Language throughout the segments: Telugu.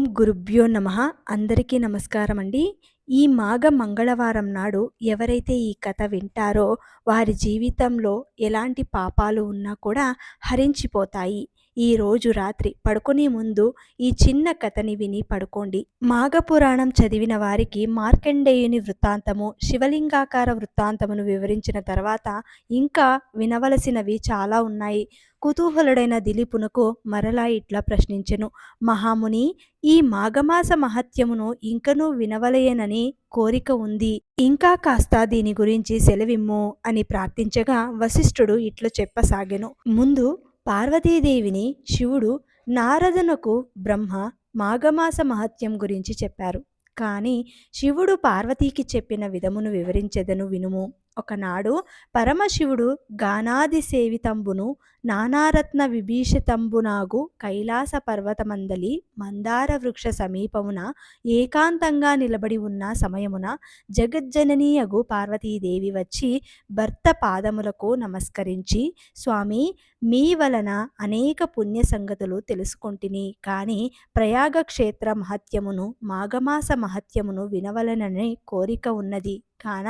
ఓం గురుభ్యో నమ. అందరికీ నమస్కారం అండి ఈ మాఘ మంగళవారం నాడు ఎవరైతే ఈ కథ వింటారో వారి జీవితంలో ఎలాంటి పాపాలు ఉన్నా కూడా హరించిపోతాయి. ఈ రోజు రాత్రి పడుకునే ముందు ఈ చిన్న కథని విని పడుకోండి. మాఘపురాణం చదివిన వారికి మార్కండేయుని వృత్తాంతము శివలింగాకార వృత్తాంతమును వివరించిన తర్వాత ఇంకా వినవలసినవి చాలా ఉన్నాయి. కుతూహలుడైన దిలీపునకు మరలా ఇట్లా ప్రశ్నించెను. మహాముని ఈ మాఘమాస మహత్యమును ఇంకనూ వినవలయనని కోరిక ఉంది. ఇంకా కాస్త దీని గురించి సెలవిమ్ము అని ప్రార్థించగా వశిష్ఠుడు ఇట్లు చెప్పసాగెను. ముందు పార్వతీదేవిని శివుడు నారదునకు బ్రహ్మ మాఘమాస మహత్యం గురించి చెప్పారు. కానీ శివుడు పార్వతీకి చెప్పిన విధమును వివరించెదను వినుము. ఒకనాడు పరమశివుడు గానాది సేవితంబును నానారత్న విభీషితంబునాగు కైలాస పర్వతమందలి మందార వృక్ష సమీపమున ఏకాంతంగా నిలబడి ఉన్న సమయమున జగజ్జననీయగు పార్వతీదేవి వచ్చి భర్త పాదములకు నమస్కరించి స్వామి మీ వలన అనేక పుణ్య సంగతులు తెలుసుకొంటిని కానీ ప్రయాగ క్షేత్ర మహత్యమును మాఘమాస మహత్యమును వినవలనని కోరిక ఉన్నది. కాన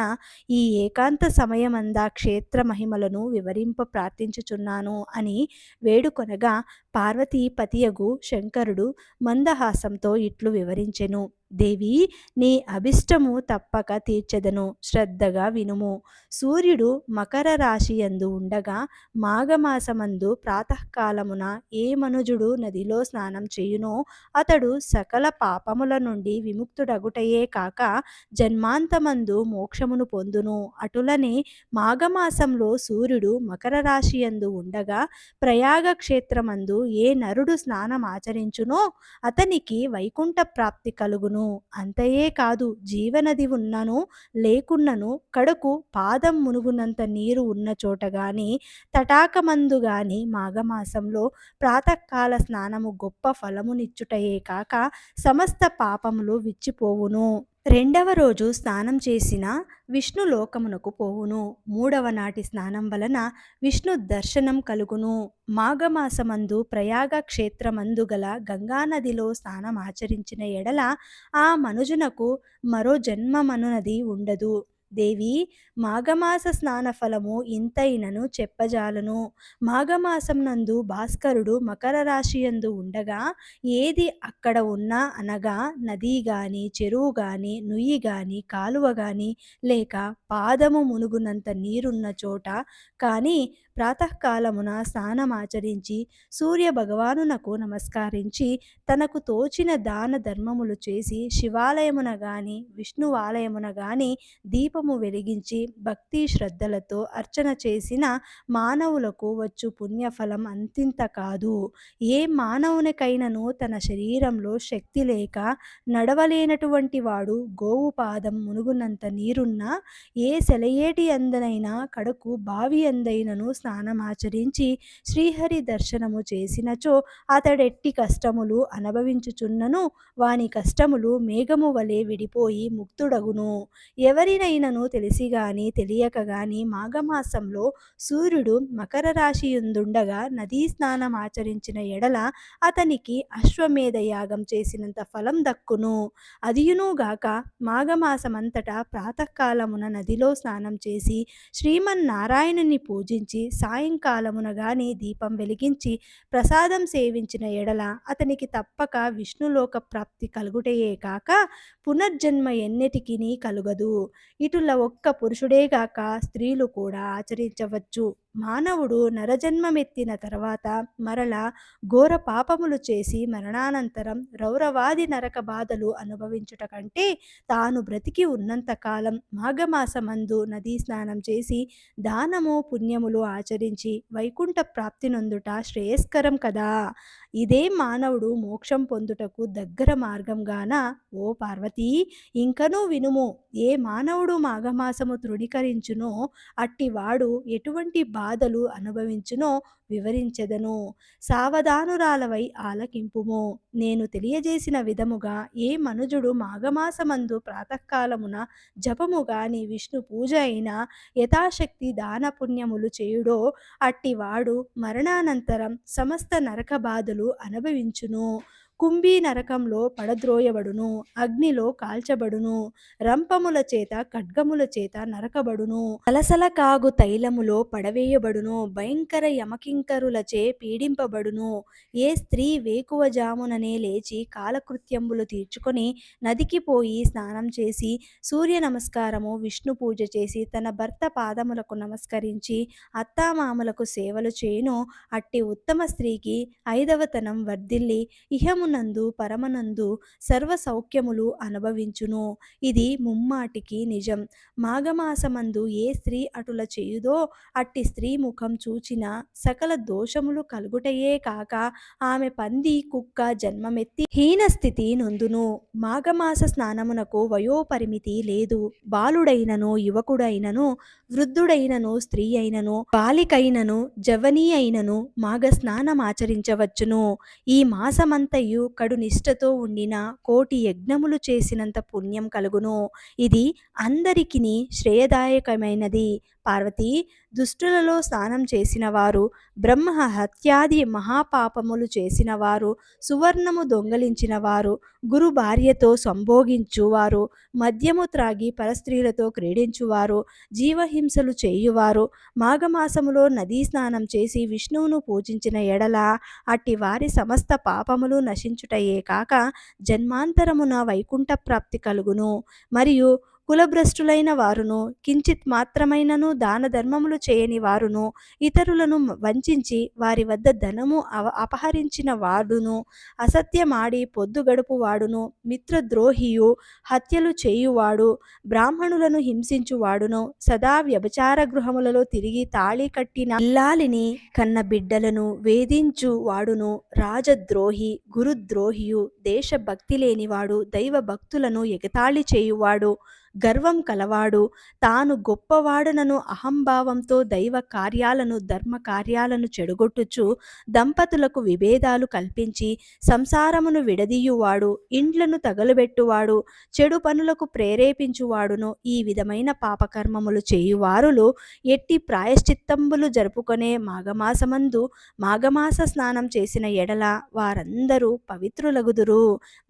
ఈ ఏకాంత సమయమందా క్షేత్ర మహిమలను వివరింప ప్రార్థించుచున్నాను అని వేడుకొనగా పార్వతీ పతియగు శంకరుడు మందహాసంతో ఇట్లు వివరించెను. దేవి నీ అభిష్టము తప్పక తీర్చెదను శ్రద్ధగా వినుము. సూర్యుడు మకర రాశి యందు ఉండగా మాఘమాసమందు ప్రాతకాలమున ఏ మనుజుడు నదిలో స్నానం చేయునో అతడు సకల పాపముల నుండి విముక్తుడగుటయే కాక జన్మాంతమందు మోక్షమును పొందును. అటులనే మాఘమాసంలో సూర్యుడు మకర రాశి యందు ఉండగా ప్రయాగ క్షేత్రమందు ఏ నరుడు స్నానం ఆచరించునో అతనికి వైకుంఠ ప్రాప్తి కలుగును. అంతయే కాదు జీవనది ఉన్నను లేకున్నను కడకు పాదం మునుగునంత నీరు ఉన్న చోట గాని తటాకమందు గాని మాఘమాసంలో ప్రాతకాల స్నానము గొప్ప ఫలమునిచ్చుటయే కాక సమస్త పాపములు విచ్చిపోవును. రెండవ రోజు స్నానం చేసిన విష్ణు లోకమునకు పోవును. మూడవ నాటి స్నానం వలన విష్ణు దర్శనం కలుగును. మాఘమాసమందు ప్రయాగ క్షేత్రమందు గల గంగానదిలో స్నానం ఆచరించిన ఎడల ఆ మనుజునకు మరో జన్మమనునది ఉండదు. దేవి మాఘమాస స్నాన ఫలము ఇంతైనను చెప్పజాలను. మాఘమాసం నందు భాస్కరుడు మకర రాశియందు ఉండగా ఏది అక్కడ ఉన్నా అనగా నది గాని చెరువు గాని నుయ్యి గాని కాలువ గాని లేక పాదము మునుగునంత నీరున్న చోట కానీ ప్రాతకాలమున స్నానమాచరించి సూర్య భగవానునకు నమస్కరించి తనకు తోచిన దాన ధర్మములు చేసి శివాలయమున గాని విష్ణువాలయమున గాని దీపము వెలిగించి భక్తి శ్రద్ధలతో అర్చన చేసిన మానవులకు వచ్చు పుణ్యఫలం అంతింత కాదు. ఏ మానవునికైనను తన శరీరంలో శక్తి లేక నడవలేనటువంటి వాడు గోవు పాదం మునుగునంత నీరున్నా ఏ సెలయేటి అందనైనా కడకు బావి అందైనను స్నానమాచరించి శ్రీహరి దర్శనము చేసినచో అతడెట్టి కష్టములు అనుభవించుచున్నను. వాని కష్టములు మేఘము వలె విడిపోయి ముక్తుడగును. ఎవరినైనను తెలిసి గాని తెలియక గాని మాఘమాసంలో సూర్యుడు మకర రాశి యుందుండగా నదీ స్నానం ఆచరించిన ఎడల అతనికి అశ్వమేధ యాగం చేసినంత ఫలం దక్కును. అదియునుగాక మాఘమాసమంతటా ప్రాతకాలమున నదిలో స్నానం చేసి శ్రీమన్నారాయణుని పూజించి సాయంకాలమున గాని దీపం వెలిగించి ప్రసాదం సేవించిన ఎడల అతనికి తప్పక విష్ణులోక ప్రాప్తి కలుగుటయే కాక పునర్జన్మ ఎన్నటికి కలుగదు. ఇటుల ఒక్క పురుషుడేగాక స్త్రీలు కూడా ఆచరించవచ్చు. మానవుడు నరజన్మమెత్తిన తర్వాత మరల ఘోర పాపములు చేసి మరణానంతరం రౌరవాది నరక బాధలు అనుభవించుట కంటే తాను బ్రతికి ఉన్నంతకాలం మాఘమాసమందు నదీ స్నానం చేసి దానము పుణ్యములు ఆచరించి వైకుంఠ ప్రాప్తి నొందుట శ్రేయస్కరం కదా ఇదే మానవుడు మోక్షం పొందుటకు దగ్గర మార్గంగాన ఓ పార్వతీ ఇంకనూ వినుము ఏ మానవుడు మాఘమాసము తృణీకరించునో అట్టివాడు ఎటువంటి బాధలు అనుభవించునో వివరించెదను. సావధానురాలవై ఆలకింపుము. నేను తెలియజేసిన విధముగా ఏ మనుజుడు మాఘమాసమందు ప్రాతకాలమున జపము గాని విష్ణు పూజ అయినా యథాశక్తి దాన పుణ్యములు చేయుడో అట్టివాడు మరణానంతరం సమస్త నరక బాధలు అనుభవించును. కుంభీ నరకంలో పడద్రోయబడును అగ్నిలో కాల్చబడును రంపముల చేత ఖడ్గముల చేత నరకబడును. సలసల కాగు తైలములో పడవేయబడును భయంకర యమకింకరులచే పీడింపబడును. ఏ స్త్రీ వేకువజాముననే లేచి కాలకృత్యంబులు తీర్చుకొని నదికి పోయి స్నానం చేసి సూర్య నమస్కారము విష్ణు పూజ చేసి తన భర్త పాదములకు నమస్కరించి అత్తామామలకు సేవలు చేయును. అట్టి ఉత్తమ స్త్రీకి ఐదవతనం వర్ధిల్లి ప్రభువునందు పరమనందు సర్వ సౌఖ్యములు అనుభవించును. ఇది ముమ్మాటికి నిజం. మాఘమాసమందు ఏ స్త్రీ అటుల చేయుదో అట్టి స్త్రీ ముఖం చూచిన సకల దోషములు కలుగుటయే కాక ఆమె పంది కుక్క జన్మమెత్తి హీనస్థితి నొందును. మాఘమాస స్నానమునకు వయోపరిమితి లేదు. బాలుడైనను యువకుడైనను వృద్ధుడైనను స్త్రీ అయినను బాలికైనను జవనీ అయినను మాఘ స్నానమాచరించవచ్చును ఈ మాసమంతయు కడు నిష్ఠతో ఉండిన కోటి యజ్ఞములు చేసినంత పుణ్యం కలుగును. ఇది అందరికిని శ్రేయదాయకమైనది. పార్వతి దుష్టులలో స్నానం చేసిన వారు బ్రహ్మ హత్యాది మహాపాపములు చేసిన వారు సువర్ణము దొంగలించిన వారు గురు భార్యతో సంభోగించువారు మద్యము త్రాగి పరస్త్రీలతో క్రీడించువారు జీవహింసలు చేయువారు మాఘమాసములో నదీ స్నానం చేసి విష్ణువును పూజించిన ఎడల అట్టి వారి సమస్త పాపములు నశించుటయే కాక జన్మాంతరమున వైకుంఠ ప్రాప్తి కలుగును. మరియు కులభ్రష్టులైన వారును కించిత్ మాత్రమైనను దాన ధర్మములు చేయని వారును ఇతరులను వంచించి వారి వద్ద ధనము అవ అపహరించిన వాడును అసత్యమాడి పొద్దు గడుపు వాడును మిత్రద్రోహియు హత్యలు చేయువాడు బ్రాహ్మణులను హింసించువాడును సదా వ్యభిచార గృహములలో తిరిగి తాళి కట్టిన ఇల్లాలిని కన్న బిడ్డలను వేధించు వాడును రాజద్రోహి గురుద్రోహియు దేశభక్తి లేనివాడు దైవ భక్తులను ఎగతాళి చేయువాడు గర్వం కలవాడు. తాను గొప్పవాడనను అహంభావంతో దైవ కార్యాలను ధర్మ కార్యాలను చెడగొట్టుచు దంపతులకు విభేదాలు కల్పించి సంసారమును విడదీయువాడు ఇండ్లను తగలబెట్టువాడు చెడు పనులకు ప్రేరేపించువాడును. ఈ విధమైన పాపకర్మములు చేయువారులు ఎట్టి ప్రాయశ్చిత్తంబులు జరుపుకొనే మాఘమాసమందు మాఘమాస స్నానం చేసిన ఎడల వారందరూ పవిత్రులగుదురు.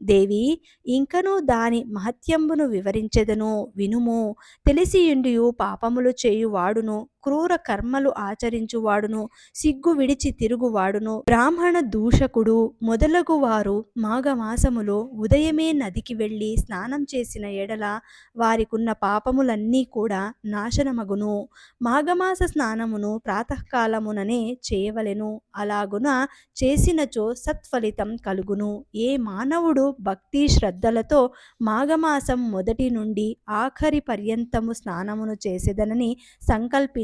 దేవి ఇంకనూ దాని మహత్యంబును వివరించెదను. వినుము తెలిసియుండియు పాపములు చేయువాడును. క్రూర కర్మలు ఆచరించువాడును సిగ్గు విడిచి తిరుగువాడును. బ్రాహ్మణ దూషకుడు మొదలగు వారు మాఘమాసములో ఉదయమే నదికి వెళ్ళి స్నానం చేసిన ఎడల వారికున్న పాపములన్నీ కూడా నాశనమగును. మాఘమాస స్నానమును ప్రాతకాలముననే చేయవలెను. అలాగున చేసినచో సత్ఫలితం కలుగును. ఏ మానవుడు భక్తి శ్రద్ధలతో మాఘమాసం మొదటి నుండి ఆఖరి పర్యంతము స్నానమును చేసేదనని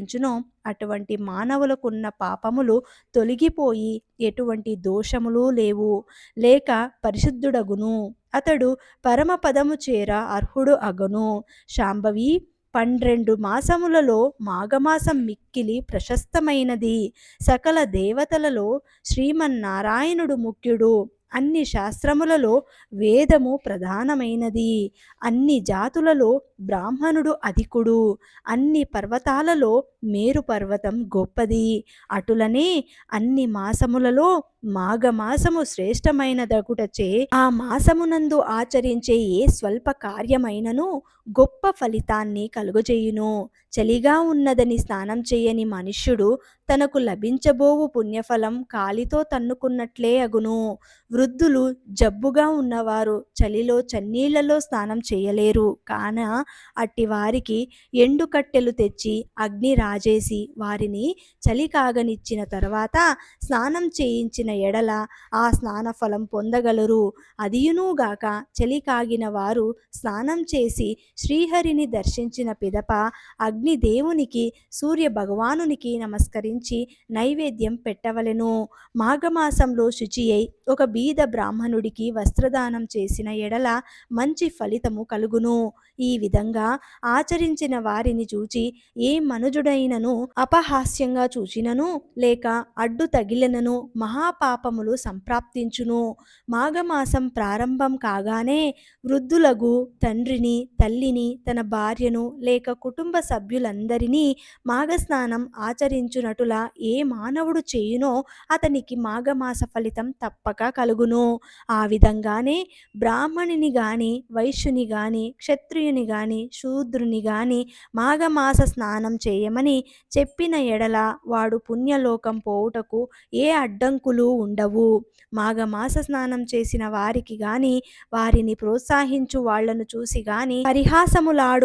సంకల్పించునో అటువంటి మానవులకున్న పాపములు తొలగిపోయి ఎటువంటి దోషములు లేవు. లేక పరిశుద్ధుడగును. అతడు పరమపదము చేర అర్హుడు అగును. శాంభవి పన్నెండు మాసములలో మాఘమాసం మిక్కిలి ప్రశస్తమైనది. సకల దేవతలలో శ్రీమన్నారాయణుడు ముఖ్యుడు. అన్ని శాస్త్రములలో వేదము ప్రధానమైనది. అన్ని జాతులలో బ్రాహ్మణుడు అధికుడు. అన్ని పర్వతాలలో మేరు పర్వతం గొప్పది. అటులనే అన్ని మాసములలో మాఘమాసము శ్రేష్టమైనదగుటచే ఆ మాసమునందు ఆచరించే ఏ స్వల్ప కార్యమైనను గొప్ప ఫలితాన్ని కలుగజేయును. చలిగా ఉన్నదని స్నానం చేయని మనుష్యుడు తనకు లభించబోవు పుణ్యఫలం కాలితో తన్నుకున్నట్లే అగును. వృద్ధులు జబ్బుగా ఉన్నవారు చలిలో చన్నీళ్ళలో స్నానం చేయలేరు. కాన అట్టి వారికి ఎండు కట్టెలు తెచ్చి అగ్ని రాజేసి వారిని చలి కాగనిచ్చిన తర్వాత స్నానం చేయించిన ఎడల ఆ స్నాన ఫలం పొందగలరు. అదియునుగాక చలి కాగిన వారు స్నానం చేసి శ్రీహరిని దర్శించిన పిదప అగ్నిదేవునికి సూర్య భగవానునికి నమస్కరించి నైవేద్యం పెట్టవలెను. మాఘమాసంలో శుచి అయి ఒక బీద బ్రాహ్మణుడికి వస్త్రదానం చేసిన ఎడల మంచి ఫలితము కలుగును. ఈ విధంగా ఆచరించిన వారిని చూచి ఏ మనుజుడైనను అపహాస్యంగా చూచినను లేక అడ్డు తగిలినను మహాపాపములు సంప్రాప్తించును. మాఘమాసం ప్రారంభం కాగానే వృద్ధులగు తండ్రిని తల్లి తల్లిని తన భార్యను లేక కుటుంబ సభ్యులందరినీ మాఘస్నానం ఆచరించునటులా ఏ మానవుడు చేయునో అతనికి మాఘమాస ఫలితం తప్పక కలుగును. ఆ విధంగానే బ్రాహ్మణుని గాని వైశ్యుని గాని క్షత్రియుని గాని శూద్రుని గాని మాఘమాస స్నానం చేయమని చెప్పిన ఎడల వాడు పుణ్యలోకం పోవుటకు ఏ అడ్డంకులు ఉండవు. మాఘమాస స్నానం చేసిన వారికి గాని వారిని ప్రోత్సహించు వాళ్ళను చూసి గాని పరిహార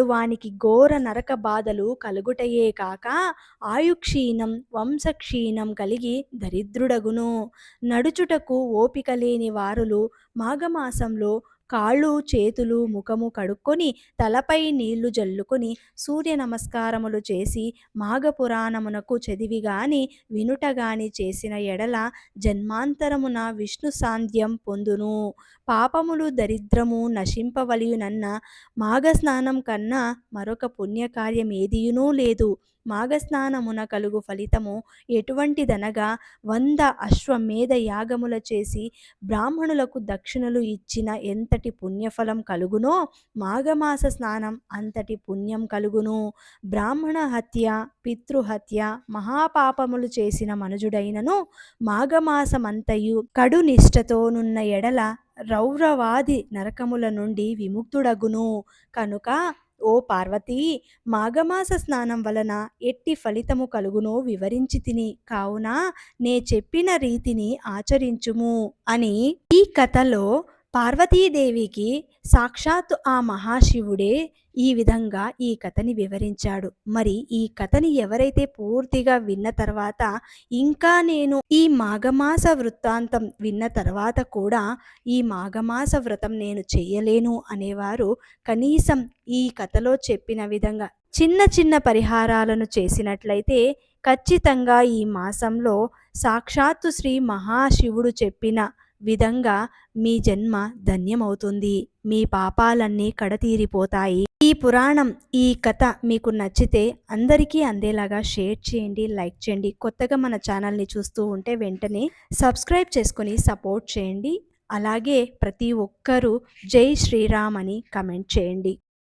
వానికి ఘోర నరక బాధలు కలుగుటయే కాక ఆయుక్షీణం వంశక్షీణం కలిగి దరిద్రుడగును. నడుచుటకు ఓపిక లేని వారులు మాఘమాసంలో కాళ్ళు చేతులు ముఖము కడుక్కొని తలపై నీళ్ళు జల్లుకొని సూర్య నమస్కారములు చేసి మాఘపురాణమునకు చదివిగాని వినుటగాని చేసిన ఎడల జన్మాంతరమున విష్ణు సాంధ్యం పొందును. పాపములు దరిద్రము నశింపవలియునన్న మాఘస్నానం కన్నా మరొక పుణ్యకార్యమేదియునూ లేదు. మాఘస్నానమున కలుగు ఫలితము ఎటువంటిదనగా వంద అశ్వమేధ యాగముల చేసి బ్రాహ్మణులకు దక్షిణలు ఇచ్చిన ఎంతటి పుణ్యఫలం కలుగునో మాఘమాస స్నానం అంతటి పుణ్యం కలుగును. బ్రాహ్మణ హత్య పితృహత్య మహాపాపములు చేసిన మనుజుడైనను మాఘమాసమంతయు కడు నిష్ఠతోనున్న ఎడల రౌరవాది నరకముల నుండి విముక్తుడగును. కనుక ఓ పార్వతీ మాఘమాస స్నానం వలన ఎట్టి ఫలితము కలుగునో వివరించి తిని కావున నే చెప్పిన రీతిని ఆచరించుము అని ఈ కథలో పార్వతీదేవికి సాక్షాత్తు ఆ మహాశివుడే ఈ విధంగా ఈ కథని వివరించాడు. మరి ఈ కథని ఎవరైతే పూర్తిగా విన్న తర్వాత ఇంకా నేను ఈ మాఘమాస వృత్తాంతం విన్న తర్వాత కూడా ఈ మాఘమాస వ్రతం నేను చేయలేను అనేవారు కనీసం ఈ కథలో చెప్పిన విధంగా చిన్న చిన్న పరిహారాలను చేసినట్లయితే ఖచ్చితంగా ఈ మాసంలో సాక్షాత్తు శ్రీ మహాశివుడు చెప్పిన విధంగా మీ జన్మ ధన్యమవుతుంది. మీ పాపాలన్నీ కడతీరిపోతాయి. ఈ పురాణం ఈ కథ మీకు నచ్చితే అందరికీ అందేలాగా షేర్ చేయండి లైక్ చేయండి. కొత్తగా మన ఛానల్ని చూస్తూ ఉంటే వెంటనే సబ్స్క్రైబ్ చేసుకొని సపోర్ట్ చేయండి. అలాగే ప్రతి ఒక్కరూ జై శ్రీరామ్ అని కమెంట్ చేయండి.